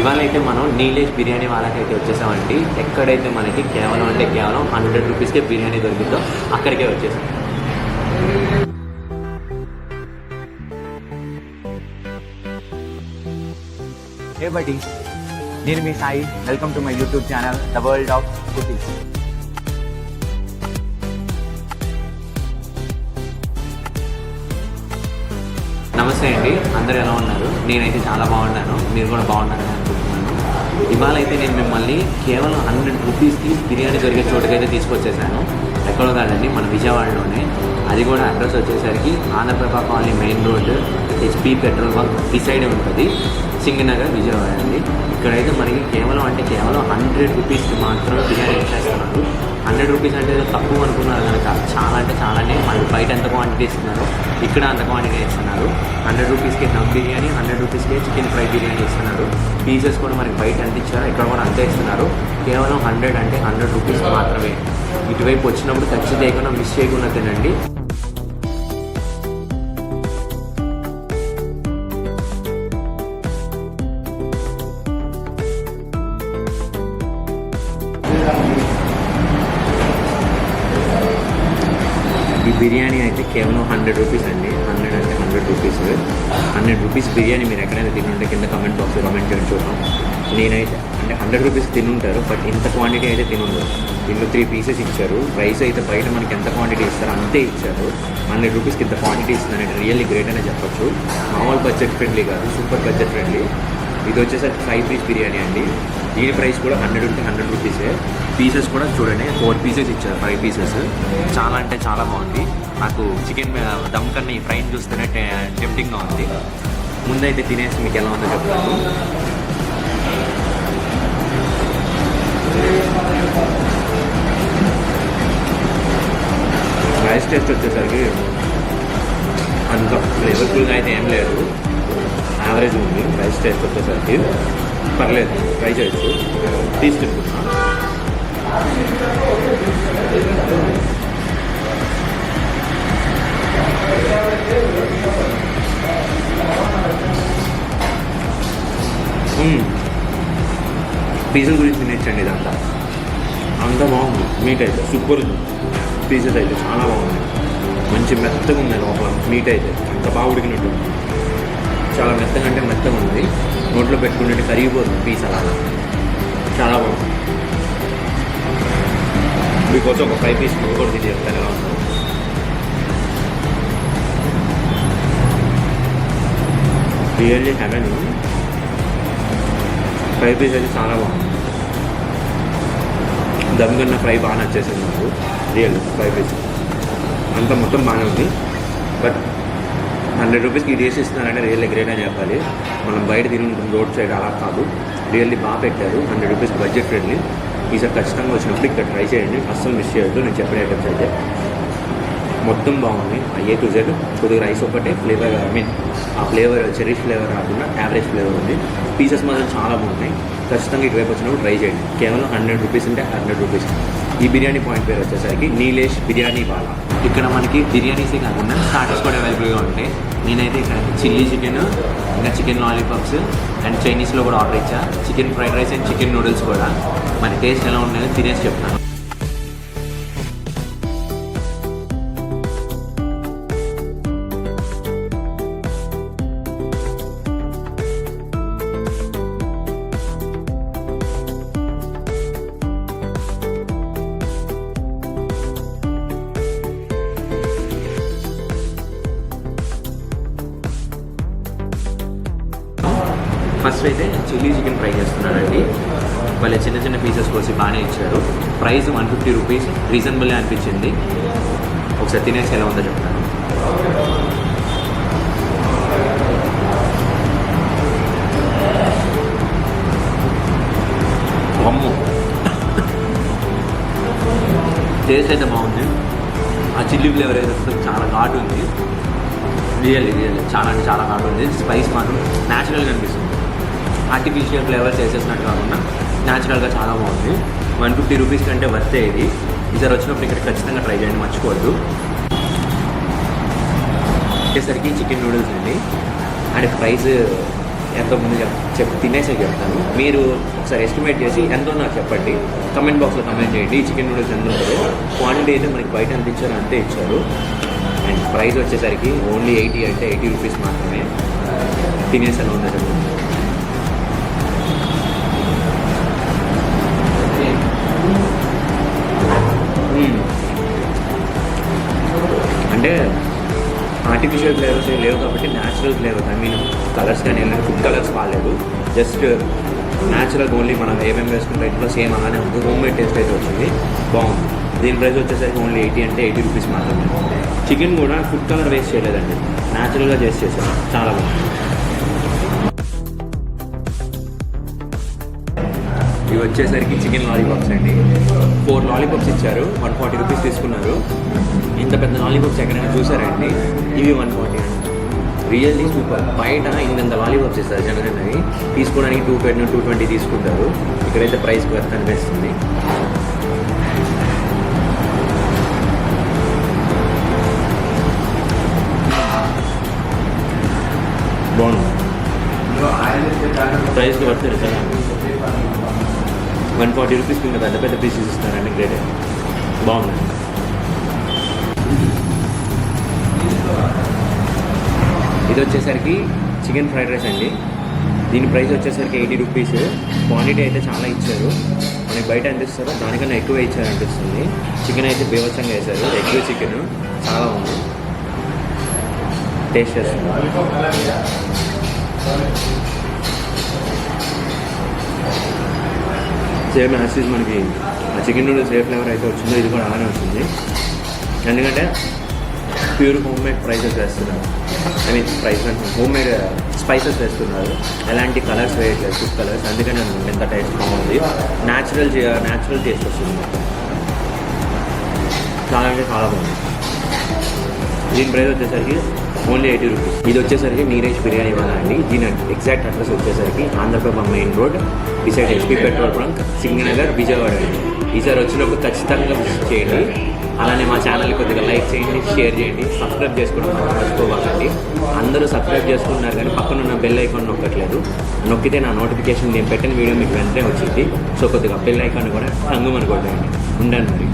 ఇవాళ అయితే మనం నీలేష్ బిర్యానీ వాళ్ళకైతే వచ్చేసామండి. ఎక్కడైతే మనకి కేవలం అంటే కేవలం హండ్రెడ్ రూపీస్కే బిర్యానీ దొరికిందో అక్కడికే వచ్చేసాం. హే బడి నేను మీ Sai. Welcome to my YouTube channel the world of cuties namaste అండి అందరూ ఎలా ఉన్నారు? నేనైతే చాలా బాగున్నాను. మీరు కూడా బాగున్నారని అనుకుంటున్నాను. ఇవాళ అయితే నేను మిమ్మల్ని కేవలం హండ్రెడ్ రూపీస్కి బిర్యానీ దొరికే చోటుకైతే తీసుకొచ్చేసాను. ఎక్కడో కాదండి మన విజయవాడలోనే. అది కూడా అడ్రస్ వచ్చేసరికి Andhraprabha colony main road HP petrol bunk ఈ సైడ్ ఉంటుంది. సింగనగర్ విజయవాడ అండి. ఇక్కడైతే మనకి కేవలం అంటే కేవలం హండ్రెడ్ రూపీస్కి మాత్రం బిర్యానీ ఇచ్చేస్తున్నారు హండ్రెడ్ రూపీస్ అంటే ఏదో తక్కువ అనుకున్నారు కనుక చాలా అంటే చాలానే మళ్ళీ బయట ఎంత క్వాంటిటీ ఇస్తున్నారు ఇక్కడ అంత క్వాంటిటీ ఇస్తున్నారు. హండ్రెడ్ రూపీస్కి దమ్ బిర్యానీ హండ్రెడ్ రూపీస్కి చికెన్ ఫ్రై బిర్యానీ ఇస్తున్నారు. పీసెస్ కూడా మనకి బయట ఎంత ఇచ్చారో ఇక్కడ కూడా అంతే ఇస్తున్నారు. కేవలం హండ్రెడ్ అంటే హండ్రెడ్ రూపీస్ మాత్రమే. ఇటువైపు వచ్చినప్పుడు ఖర్చు చేయకుండా మిస్ చేయకుండా తినండి కేవలం హండ్రెడ్ రూపీస్ అండి. హండ్రెడ్ అంటే hundred rupees. Hundred rupees biryani మీరు ఎక్కడైనా తినుంటే కింద కమెంట్ బాక్స్లో కమెంట్ చేయండి చూద్దాం. నేనైతే అంటే హండ్రెడ్ రూపీస్ తినుంటారు బట్ ఇంత క్వాంటిటీ అయితే తినుండదు దీంట్లో త్రీ పీసెస్ ఇచ్చారు. రైస్ అయితే బయట మనకి ఎంత క్వాంటిటీ ఇస్తారో అంతే ఇచ్చారు. హండ్రెడ్ రూపీస్కి ఇంత క్వాంటిటీ ఇస్తున్నారంటే రియల్లీ గ్రేట్ అనే చెప్పొచ్చు. మామూలు బడ్జెట్ ఫ్రెండ్లీ కాదు సూపర్ బడ్జెట్ ఫ్రెండ్లీ ఇది వచ్చేసరికి ఫైవ్ పీస్ బిర్యానీ అండి. దీని ప్రైస్ కూడా హండ్రెడ్ ఉంటే హండ్రెడ్ రూపీసే పీసెస్ కూడా చూడండి ఫోర్ పీసెస్ ఇచ్చారు ఫైవ్ పీసెస్ చాలా అంటే చాలా బాగుంది. నాకు చికెన్ దమ్ కన్నా ఈ ఫ్రైని చూస్తేనే టెంప్టింగ్గా ఉంది. ముందైతే తినేసి మీకు ఎలా ఉందో చెప్తాను. రైస్ టేస్ట్ వచ్చేసరికి అంత ఫ్లేవర్ఫుల్గా అయితే ఏం లేదు. యావరేజ్ ఉంది. రైస్ టైప్ వచ్చేసరికి పర్లేదు. ట్రై చేయొచ్చు. తీసుకుంటున్నా పీసెస్ hmm. గురించి తినేచ్చండి ఇదంతా. అంత బాగుంది. మీట్ అయితే సూపర్ ఉంది పీసెస్ అయితే చాలా బాగుంది. మంచి మెత్తగా ఉంది లోపల. మీట్ అయితే అంత బాగా ఉడికినట్టు చాలా మెత్తగా అంటే మెత్తగా ఉంది. నోట్లో పెట్టుకుంటే కరిగిపోతుంది పీస్ అలా చాలా బాగుంది. మీకోసం ఒక ఫైవ్ పీస్ ముక్క కూడా తిని చెప్తాను ఎలా ఉంటుంది రియల్లీ హెవెన్ ఫ్రై పీస్ అయితే చాలా బాగుంది. దమ్ కన్నా ఫ్రై బాగా నచ్చేసింది నాకు. రియల్ ఫ్రై పీస్ అంతా మొత్తం బాగానే ఉంది. బట్ హండ్రెడ్ రూపీస్కి ఇది వేసి ఇస్తున్నారంటే రియల్లీ చెప్పాలి. మనం బయట తిని రోడ్ సైడ్ అలా కాదు. రియల్లీ బాగా పెట్టారు. Hundred rupees budget friendly. ఈసారి ఖచ్చితంగా వచ్చినప్పుడు ఇక్కడ ట్రై చేయండి. అస్సలు మిస్ చేయొద్దు. నేను చెప్పిన ఐటమ్స్ అయితే. మొత్తం బాగుంది. ఏ టు జెడ్ కొద్దిగా రైస్ ఒకటే ఫ్లేవర్ ఐ మీన్ ఆ ఫ్లేవర్ చెరీష్ ఫ్లేవర్ కాకుండా యావరేజ్ ఫ్లేవర్ ఉంది. పీసెస్ మాత్రం చాలా బాగున్నాయి. ఖచ్చితంగా ఇటువైపు వచ్చినప్పుడు ట్రై చేయండి. కేవలం హండ్రెడ్ రూపీస్ ఉంటే హండ్రెడ్ రూపీస్ ఈ బిర్యానీ పాయింట్ పేరు వచ్చేసరికి నీలేష్ బిర్యానీ వాలా. ఇక్కడ మనకి బిర్యానీసే కాకుండా స్టార్టర్స్ కూడా అవైలబుల్గా ఉంటాయి నేనైతే ఇక్కడ చిల్లీ చికెన్ ఇంకా చికెన్ లాలీపాప్స్ అండ్ చైనీస్లో కూడా ఆర్డర్ ఇచ్చా. Chicken fried rice and chicken noodles కూడా. మన టేస్ట్ ఎలా ఉన్నాయో తినేసి చెప్తాను. ఫస్ట్ అయితే చిల్లీ చికెన్ ఫ్రై చేస్తున్నానండి వాళ్ళ చిన్న చిన్న పీసెస్ కోసి బాగానే ఇచ్చారు. Price one fifty rupees reasonable అనిపించింది. ఒకసారి తినేసి ఎలా ఉందో చెప్తాను. అమ్ము. టేస్ట్ అయితే బాగుంది. ఆ చిల్లీ ఫ్లేవర్ అయితే చాలా ఘాటు ఉంది. రియల్లీ రియల్లీ చాలా అంటే చాలా ఘాటు ఉంది. స్పైస్ మాత్రం న్యాచురల్గా అనిపిస్తుంది. ఆర్టిఫిషియల్ ఫ్లేవర్స్ వేసేసినట్టు కాకుండా న్యాచురల్గా చాలా బాగుంది. వన్ ఫిఫ్టీ రూపీస్ కంటే వర్తే ఇది. ఈసారి వచ్చినప్పుడు ఇక్కడ ఖచ్చితంగా ట్రై చేయండి మర్చిపోవద్దు. వచ్చేసరికి చికెన్ నూడిల్స్ అండి. అండ్ ప్రైస్ ఎంతో ముందు చెప్ తినేసే చెప్తాను. మీరు ఒకసారి ఎస్టిమేట్ చేసి ఎంతో నాకు చెప్పండి. కమెంట్ బాక్స్లో కమెంట్ చేయండి చికెన్ నూడిల్స్ ఎంత ఉంటుందో క్వాంటిటీ అయితే మనకి బయట ఎంత ఇచ్చారో అంతే ఇచ్చారు. అండ్ ప్రైస్ వచ్చేసరికి ఓన్లీ ఎయిటీ అంటే ఎయిటీ రూపీస్ మాత్రమే. తినేసాను ఉన్నారు కలర్స్ కానీ ఏమైనా ఫుడ్ కలర్స్ బాగాలేదు. జస్ట్ న్యాచురల్గా ఓన్లీ మనం ఏమేమి వేసుకుంటే ఇంట్లో సేమ్ అలానే ఉంది. హోమ్ మేడ్ టేస్ట్ అయితే వచ్చింది. బాగుంది. దీని ప్రైస్ వచ్చేసరికి ఓన్లీ ఎయిటీ అంటే ఎయిటీ రూపీస్ మాత్రమే. చికెన్ కూడా ఫుడ్ కలర్ వేస్ట్ చేయలేదండి. న్యాచురల్గా చేసి చేశాను చాలా బాగుంది. ఇవి వచ్చేసరికి చికెన్ లాలీపాప్స్ అండి. ఫోర్ లాలీపాప్స్ ఇచ్చారు. వన్ ఫార్టీ రూపీస్ తీసుకున్నారు. ఇంత పెద్ద లాలీపాప్స్ ఎక్కడైనా చూసారండి ఇవి వన్ ఫార్టీ అండి. రియల్లీ సూపర్ బయట ఇంత లాలీపాప్స్ ఇస్తారు జనరల్ తీసుకోవడానికి టూ పెన్ టూ ట్వంటీ తీసుకుంటారు. ఇక్కడైతే ప్రైస్ వర్త్ అనిపిస్తుంది. బాగుంది. ప్రైస్కి వర్త్ సార్. వన్ ఫార్టీ రూపీస్కి ఇంకా పెద్ద పెద్ద పీసెస్ ఇస్తారండి గ్రేట్ బాగుంది. ఇది వచ్చేసరికి చికెన్ ఫ్రైడ్ రైస్ అండి. దీని ప్రైస్ వచ్చేసరికి ఎయిటీ రూపీస్. క్వాంటిటీ అయితే చాలా ఇచ్చారు. మనకి బయట ఎంత ఇస్తారో దానికన్నా ఎక్కువ ఇచ్చారు అనిపిస్తుంది చికెన్ అయితే బీభత్సంగా వేశారు. ఎగ్ చికెన్ చాలా ఉంది టేస్ట్ చేస్తుంది సేమ్ యాసిస్ మనకి. ఆ చికెన్ నూడిల్స్ ఏ ఫ్లేవర్ అయితే వచ్చిందో ఇది కూడా అలానే వచ్చింది ఎందుకంటే ప్యూర్ హోమ్ మేడ్ ప్రైసెస్ వేస్తున్నారు. I mean price home made spices వేస్తున్నారు. ఎలాంటి కలర్స్ వేయట్లేదు ఫుడ్ కలర్స్. అందుకని ఎంత టేస్ట్ బాగుంది న్యాచురల్ న్యాచురల్ టేస్ట్ వస్తుంది మొత్తం. చాలా అంటే చాలా బాగుంది. దీని ప్రైస్ వచ్చేసరికి ఓన్లీ ఎయిటీ రూపీస్. ఇది వచ్చేసరికి నీరేష్ బిర్యానీ వాళ్ళ అండి. దీని ఎగ్జాక్ట్ అడ్రస్ వచ్చేసరికి Andhraprabha main road beside HP petrol bunk Singh Nagar Vijayawada అండి ఈసారి వచ్చినప్పుడు ఖచ్చితంగా విజిట్ చేయండి. అలానే మా ఛానల్ కొద్దిగా లైక్ చేయండి షేర్ చేయండి సబ్స్క్రైబ్ చేసుకోవడం మాత్రం మర్చిపోవాలండి. అందరూ సబ్స్క్రైబ్ చేసుకుంటున్నారు కానీ పక్కన ఉన్న బెల్ ఐకాన్ నొక్కట్లేదు. నొక్కితే నా నోటిఫికేషన్ నేను పెట్టిన వీడియో మీకు వెంటనే వచ్చింది. సో కొద్దిగా బెల్ ఐకాన్ కూడా టంగు కొట్టండి. ఉండండి మరి.